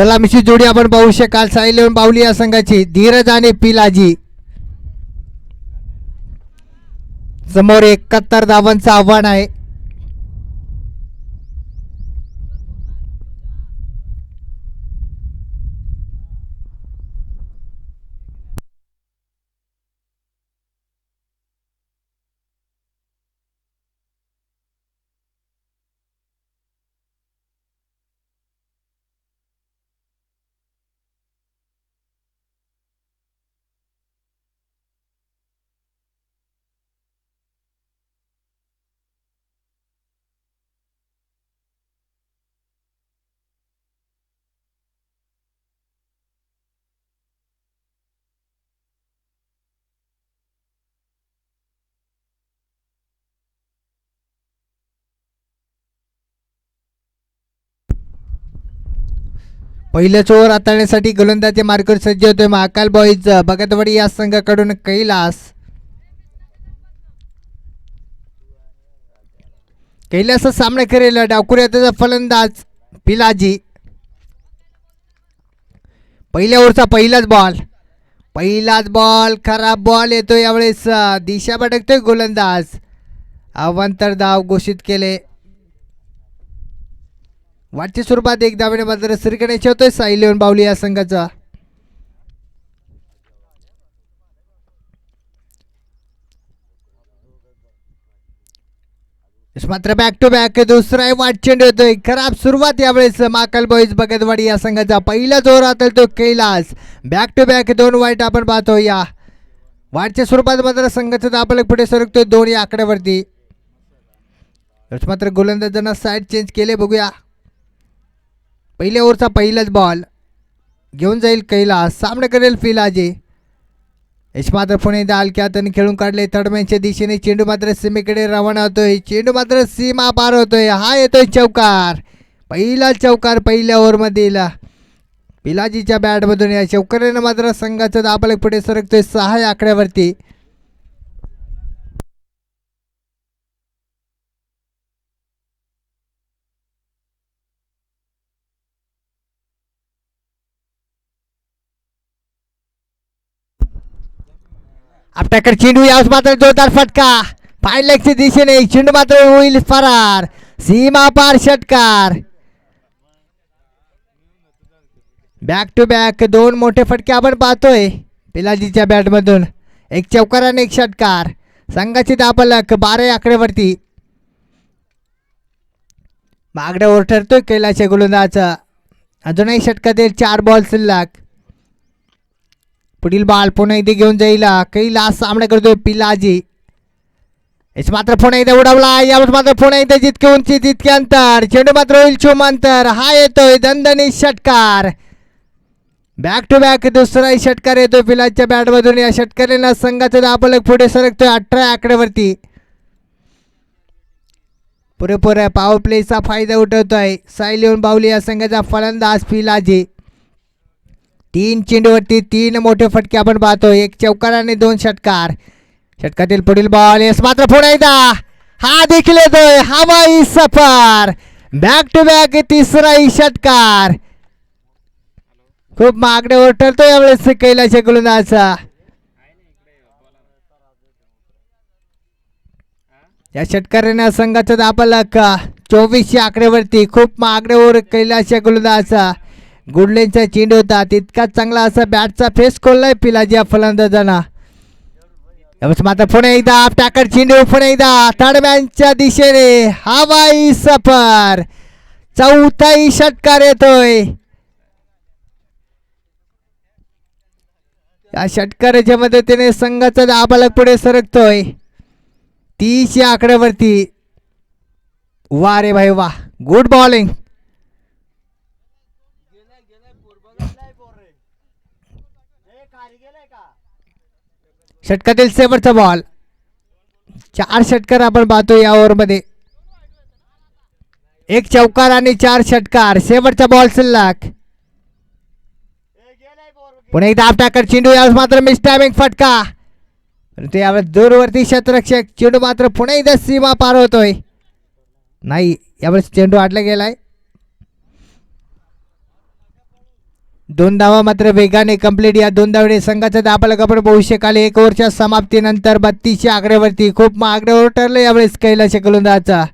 सलामीची जोडी आपण पाहू शकाल साईलेवन पावली या संघाची. धीरज आणि पिलाजी. समोर एकाहत्तर धावांचं आव्हान आहे. पहिल्याच ओव्हर हाताळण्यासाठी गोलंदाजे मार्कर सज्ज होतोय महाकाल बॉईज. भगतवाडी या संघाकडून कैलास. कैलासचा सामना करेल डाकुऱ्या त्याचा फलंदाज पिलाजी. पहिल्या ओव्हरचा पहिलाच बॉल पहिलाच बॉल खराब बॉल येतो यावेळेस. दिशा भटकतोय गोलंदाज. अवांतर धाव घोषित केले. वाटची स्वरूपात एक धावणे मात्र श्रीगणेश होतोय. साई लेवन बावली या संघाचा. यश मात्र बॅक टू बॅक दुसरा वाट चेंडू येतोय. खराब सुरुवात यावेळेस माकल बॉईज बगतवाडी या संघाचा. पहिला जोर हातल तो कैलास. बॅक टू बॅक दोन वाईट आपण पाहतो या. वाटच्या स्वरूपात मात्र संघाचा आपल्याला पुढे सरकतोय दोन या आकड्यावरती मात्र गोलंदाजांना साईड चेंज केले. बघूया. पहिल्या ओव्हरचा पहिलाच बॉल घेऊन जाईल कैलास. सामना करेल फिलाजी. यश मात्र पुणे एकदा हलक्या हाताने खेळून काढले. तडम्यांच्या दिशेने चेंडू मात्र सीमेकडे रवाना होतोय. चेंडू मात्र सीमा पार होतोय. हा येतोय चौकार. पहिला चौकार पहिल्या ओव्हरमधील. पिलाजीच्या बॅटमधून या चौकऱ्यानं मात्र संघाचं दाबलक पुढे सरकतोय सहा या आकड्यावरती. आपल्याकडे चेंडू यावेळेस मात्र जोरदार फटका. फायलॅक्सच्या दिशेने चेंडू मात्र होईल फरार. सीमा पार षटकार. बॅक टू बॅक दोन मोठे फटके आपण पाहतोय. पिलाजीच्या बॅटमधून एक चौकार आणि एक षटकार. संघाची दाबलक बारा आकडेवरती. मागड्यावर ठरतोय कैलाशे गोलंदाजा अजूनही षटकातील चार बॉल शिल्लक. पुढील बाल पुन्हा इथे घेऊन जाईल. कैलास सामना करतोय पिलाजी यश मात्र पुन्हा एकदा उडवला यावर मात्र पुन्हा एकदा जितके उंची तितके अंतर. चेंडू मात्र होईल चुमांतर हा येतोय दणदणी षटकार. बॅक टू बॅक दुसराही षटकार येतोय पिलाजच्या बॅटमधून. या षटकारीनं संघाचं दाबलक पुढे सरकतोय अठरा आकड्यावरती. पुरेपूर पावर प्लेचा फायदा उठवतोय. साई लिहून बावली या संघाचा फलंदाज पिलाजी तीन चेंडूवरती तीन मोठे फटके आपण पाहतो एक चौकार आणि दोन षटकार. षटकातील पुढील बॉल येस मात्र पुन्हा एकदा. हा देखील येतोय. हवाई सफर. बॅक टू बॅक तिसराही षटकार. खूप मागण्यावर ठरतो यावेळेस कैलाश गोलंदाजा या षटकाराने संघाचा दाबलक चोवीसशे आकडेवरती खूप मागण्यावर कैलाश गोलंदाजा गुडलेनचा चेंडू होता. तितकाच चांगला असा बॅटचा फेस खोललाय पिलाजी या फलंदाजांना. यावेळेस मात्र पुन्हा एकदा टाकड चेंडू पुन्हा एकदा थर्डमॅनच्या दिशेने. हवाई सफर. चौथाही षटकार येतोय. या षटकाराच्या मदतीने संघाचा दाबालक पुढे सरकतोय. तीस या आकड्यावरती. वा रे भाई वा गुड बॉलिंग षटकातील शेवटचा बॉल. चार षटकार आपण पाहतो या ओव्हरमध्ये. एक चौकार आणि चार षटकार. शेवटचा बॉल शिल्लक. पुन्हा एकदा आपटाकर चेंडू यावेळेस मात्र मिस टायमिंग फटका. परंतु यावेळेस दूरवरती क्षेत्ररक्षक चेंडू मात्र पुन्हा एकदा सीमा पार होतोय. नाही यावेळेस चेंडू आटला गेलाय. दोन धावा मात्र वेगाने कंप्लीट या दोन धावडे संघाचा दाबाला आपण पाहू शकाल. एक ओव्हरच्या समाप्तीनंतर बत्तीसच्या आकड्यावरती खूप महागड्यावर ठरलं यावेळेस कैलाश गोलंदाजा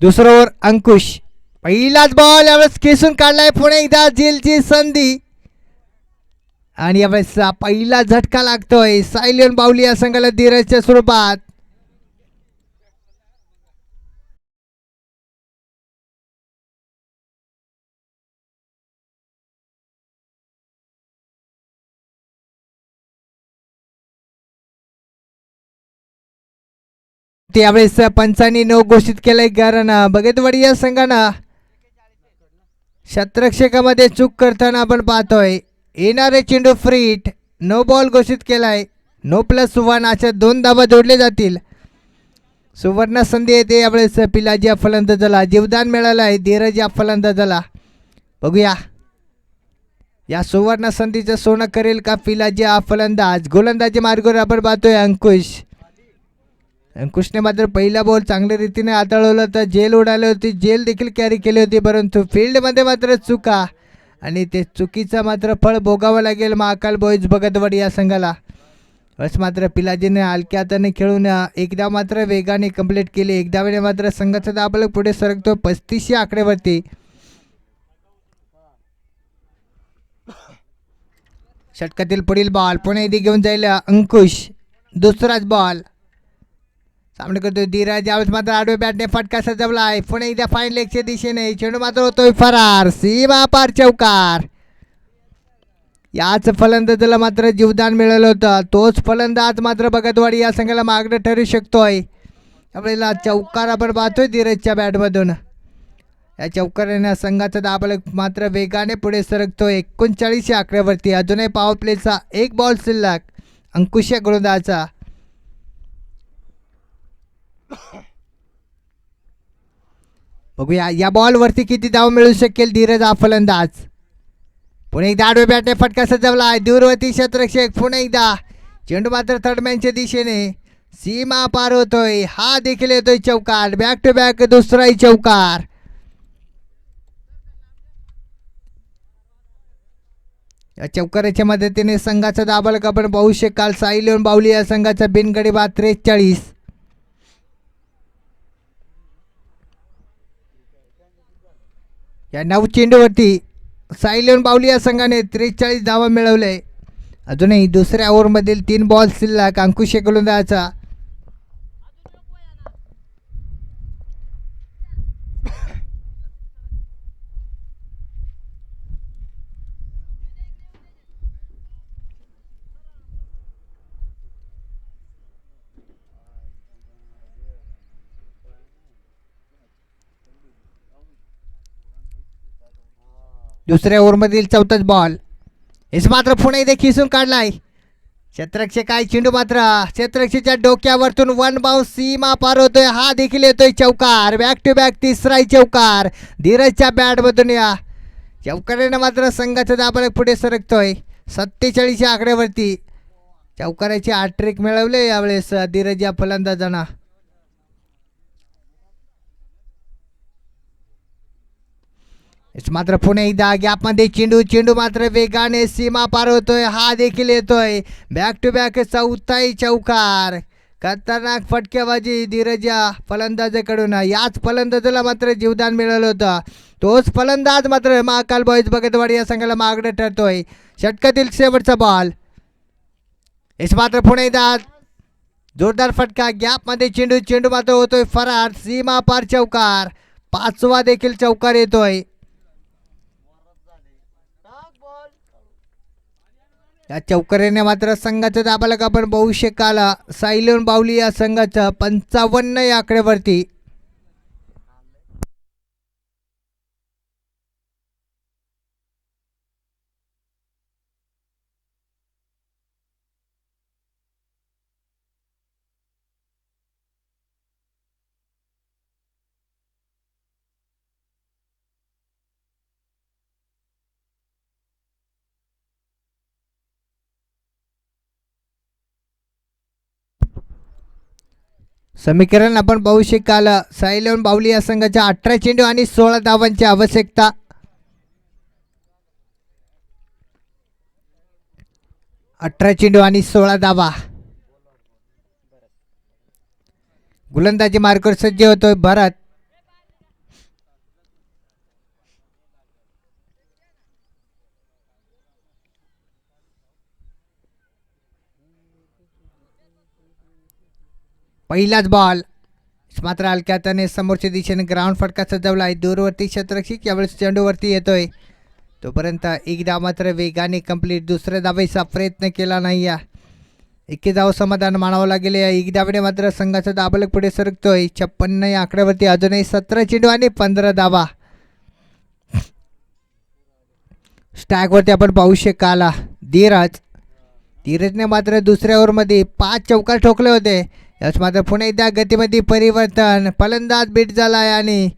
दुसरं ओव्हर अंकुश. पहिलाच बॉल यावेळेस खेसून काढलाय पुणे एकदा झेलची संधी. आणि यावेळेस पहिला झटका लागतोय. सायलियन बावली या संघाला धीरजच्या स्वरूपात. त्यावेळेस पंचांनी नो घोषित केलंय कारण बगेतवाडी या संघानं? शतरक्षकामध्ये चूक करताना आपण पाहतोय. येणारे चेंडू फ्रीट नो बॉल घोषित केलाय. नो प्लस वन अशा दोन धाबा जोडले जातील. सुवर्ण संधी येते यावेळेस पिलाजी या फलंदाजाला जीवदान मिळालं आहे धीरज या फलंदाजाला बघूया. या सुवर्ण संधीचं सोनं करेल का पिलाजी हा फलंदाज गोलंदाजी मार्गावर आपण पाहतोय अंकुश. अंकुशने मात्र पहिला बॉल चांगल्या रीतीने हाताळवला तर जेल उडाली होती. जेल देखील कॅरी केली होती परंतु फील्डमध्ये मात्र चुका. आणि ते चुकीचं मात्र फळ भोगावं लागेल महाकाल बॉईज भगतवाडी या संघाला. बस मात्र पिलाजीने हलक्या हाताने खेळून एकदा मात्र वेगाने कंप्लीट केली. एकदा वेळे मात्र संघाचा दाबलक पुढे सरकतो पस्तीसशे आकडेवरती. षटकातील पुढील बॉल पुणे इथे घेऊन जाईल अंकुश. दुसराच बॉल सामने करतो धीरज यावेळेस मात्र आडवे बॅटने फटका सजवला आहे पुणे एकदा फाईन लेगच्या दिशेने चेंडू मात्र होतोय फरार. सीमा पार चौकार. याच फलंदाजाला मात्र जीवदान मिळालं होतं. तोच फलंदाज मात्र भगतवाडी या संघाला मागणं ठरू शकतोय. त्यावेळेला चौकार आपण पाहतोय धीरजच्या बॅटमधून या चौकाराने संघाचा दाबल मात्र वेगाने पुढे सरकतो एकोणचाळीसशे आकड्यावरती अजूनही पॉवर प्लेचा एक बॉल शिल्लक. अंकुश या बघूया या बॉलवरती किती धाव मिळू शकेल धीरज हा फलंदाज पुन्हा एकदा आडवे बॅटने फटका सजवला आहे. दूरवरती शतरक्षक पुणे एकदा. चेंडू मात्र थर्डमॅनच्या दिशेने. सीमा पार होतोय. हा देखील येतोय चौकार. बॅक टू बॅक दुसराही चौकार. या चौकाराच्या मदतीने संघाचा दाबल आपण पाहू शकाल. साई लिहून बावली या संघाचा बिनगडी बा त्रेचाळीस. या नऊ चेंडूवरती सायलेन बावली या संघाने त्रेचाळीस धावा मिळवले. अजूनही दुसऱ्या ओव्हरमधील तीन बॉल शिल्लक अंकुश गोलंदाजाचा दुसऱ्या ओव्हरमधील चौथाच बॉल हेच मात्र पुणे इथे खिसून काढलाय. क्षेत्रक्षे काय चेंडू मात्र क्षेत्रक्षेच्या डोक्यावरतून वन बाउन्स सीमा पार होतोय. हा देखील येतोय चौकार. बॅक टू बॅक तिसराही चौकार. धीरजच्या बॅटमधून या. चौकाराने मात्र संघाचा दाबाला पुढे सरकतोय. सत्तेचाळीसच्या आकड्यावरती. चौकाराचे आठ ट्रेक मिळवले यावेळेस धीरज या फलंदाजांना. मात्र पुणे एकदा गॅपमध्ये चेंडू चेंडू मात्र वेगाने सीमा पार होतोय. हा देखील येतोय. बॅक टू बॅक चौथाही चौकार. खतरनाक फटकेबाजी धीरज फलंदाजाकडून. याच फलंदाजाला मात्र जीवदान मिळालं होतं. तोच फलंदाज मात्र महाकाल बॉईज बगतवाडी या संघाला मागणं ठरतोय. षटकातील शेवटचा बॉल इस मात्र पुणे एकदा जोरदार फटका. गॅपमध्ये चेंडू चेंडू मात्र होतोय. फरार. सीमा पार चौकार. पाचवा देखील चौकार येतोय. या चौकऱ्याने मात्र संघाचं दाबाला आपण पाहू शकाल सायलोन बावली या संघाचं पंचावन्न या आकड्यावरती समीकरण आपण पाहू शकाल. सायलोन बावली या संघाच्या अठरा चेंडू आणि सोळा धावांची आवश्यकता. अठरा चेंडू आणि सोळा धावा. गोलंदाजी मार्कवर सज्ज होतोय भरत. पहिलाच बॉल मात्र हलक्याताने समोरच्या दिशेने ग्राउंड फटका सजवला. आहे दूरवरती क्षेत्रक्षिक यावेळेस चेंडूवरती येतोय. तोपर्यंत एक मात्र वेगाने कंप्लीट दुसऱ्या धावेचा प्रयत्न केला नाही. या एके धाव समाधान मानावं लागेल. या एक धावेने मात्र संघाचा दाबलक पुढे सरकतोय. छप्पन्न या आकड्यावरती अजूनही सतरा चेंडू आणि पंधरा धावा. स्टॅगवरती आपण पाहू शकाला. धीरज. धीरजने मात्र दुसऱ्या ओव्हरमध्ये पाच चौकार ठोकले होते. याच मात्र पुन्हा एकदा गतीमध्ये परिवर्तन. फलंदाज बीट झालाय आणि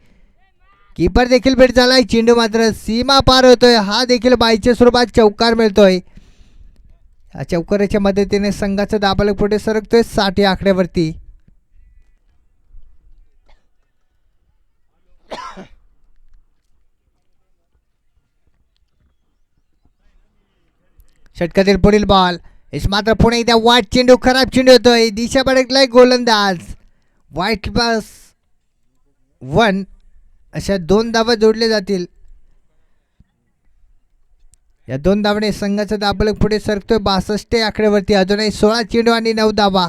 कीपर देखील बीट झालाय. चेंडू मात्र सीमा पार होतोय. हा देखील बाईच्या स्वरूपात चौकार मिळतोय. या चौकाराच्या मदतीने संघाचा दाबाला पुढे सरकतोय साठ या आकड्यावरती. षटकातील पुढील बॉल इस मात्र पुणे एकदा वाईट चेंडू खराब चेंडू होतोय दिशा भडकलाय गोलंदाज. वाईट पास वन अशा दोन धावा जोडले जातील. या दोन धावणे संघाचा दाबलक पुढे सरकतोय. बासष्ट या आकड्यावरती अजूनही सोळा चेंडू आणि नऊ धावा.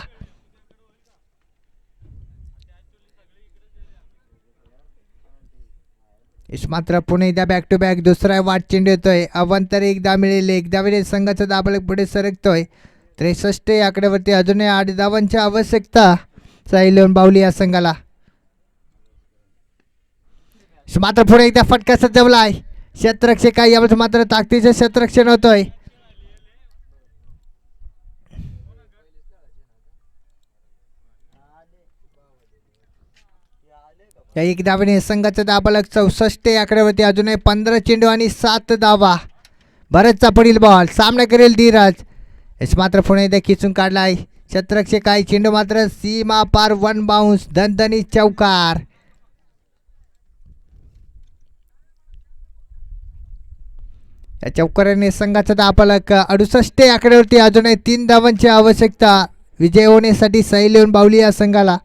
इस मात्र पुणे एकदा बॅक टू बॅक दुसरा वाट चेंडू येतोय अवंतर एकदा मिळेल एकदा वेळेस संघाचा दाबलक पुढे सरकतोय. त्रेसष्ट आकड्यावरती अजूनही आठ धावांची आवश्यकता साईलोन बावली या संघाला. मात्र पुढे एकदा फटका सजवलाय. क्षेत्रक्षे काय यावेळेस मात्र ताकदीचं शतरक्षण होतोय. या एक धावेने संघाचा दाबालक चौसष्ट या आकड्यावरती अजूनही पंधरा चेंडू आणि सात धावा. भरतचा पडील बॉल सामना करेल धीरज. यश मात्र पुणे एकदा खिचून काढलाय. शतरक्षक काय चेंडू मात्र सीमा पार वन बाउन्स दणदणी चौकार. या चौकाराने संघाचा दापालक अडुसष्ट आकड्यावरती अजूनही तीन धावांची आवश्यकता. विजय होण्यासाठी सैल येऊन बावली या संघाला.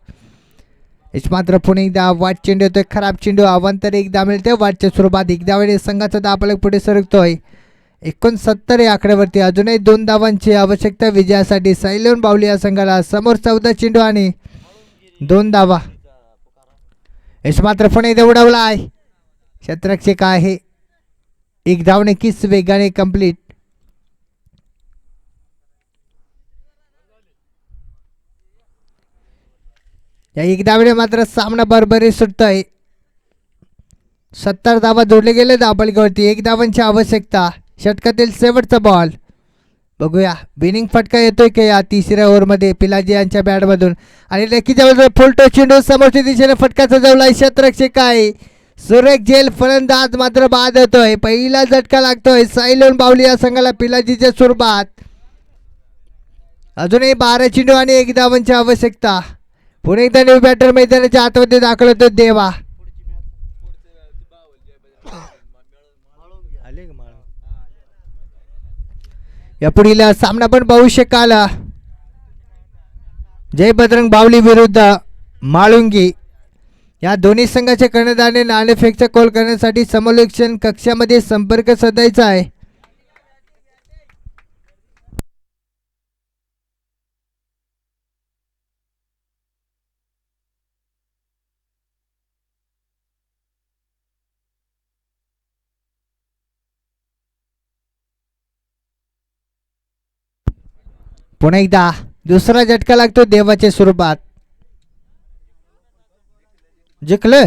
मात्र पुणे हो, एकदा वाट चेंडू येतोय खराब चेंडू अवांतर एकदा मिळते वाटच्या स्वरूपात एकदा वेळी संघाचा दापालक पुढे सरकतोय एकोणसत्तर या आकड्यावरती अजूनही दोन धावांची आवश्यकता विजयासाठी सैलून बावली या संघाला समोर चौदा चेंडू आणि दोन धावा. यश मात्र पुणे एकदा उडवला आहे. शतरक्षक आहे. एक धावणे किस वेगाने कंप्लीट या एक वेळे मात्र सामना बरोबरी सुटतोय. सत्तर धावा जोडले गेले दाबलगावरती एक धावांची आवश्यकता. षटकातील शेवटचा बॉल बघूया. बिनिंग फटका येतोय का या तिसऱ्या ओव्हरमध्ये? पिलाजी यांच्या बॅटमधून आणि नक्की जवळ फुलटो चेंडू समोरच्या दिशेने फटका आहे शतरक्षक आहे सुरेख जेल फलंदाज मात्र बाद होतोय. पहिला झटका लागतोय. साईलोन बावली या संघाला पिलाजीच्या स्वरूपात अजूनही बारा चेंडू आणि एक धावांची आवश्यकता. पुणे एकदा न्यू बॅटर मैदानाच्या आतमध्ये दाखल होतो देवा. या पुढील सामना पण पाहू शकाल. जय बजरंग बावली विरुद्ध माळुंगी. या दोन्ही संघाच्या कर्णधाराने नाणेफेकचा कॉल करण्यासाठी समलोक्षण कक्षामध्ये संपर्क साधायचा आहे. पुन्हा एकदा दुसरा झटका लागतो देवाच्या स्वरूपात जिंकलं?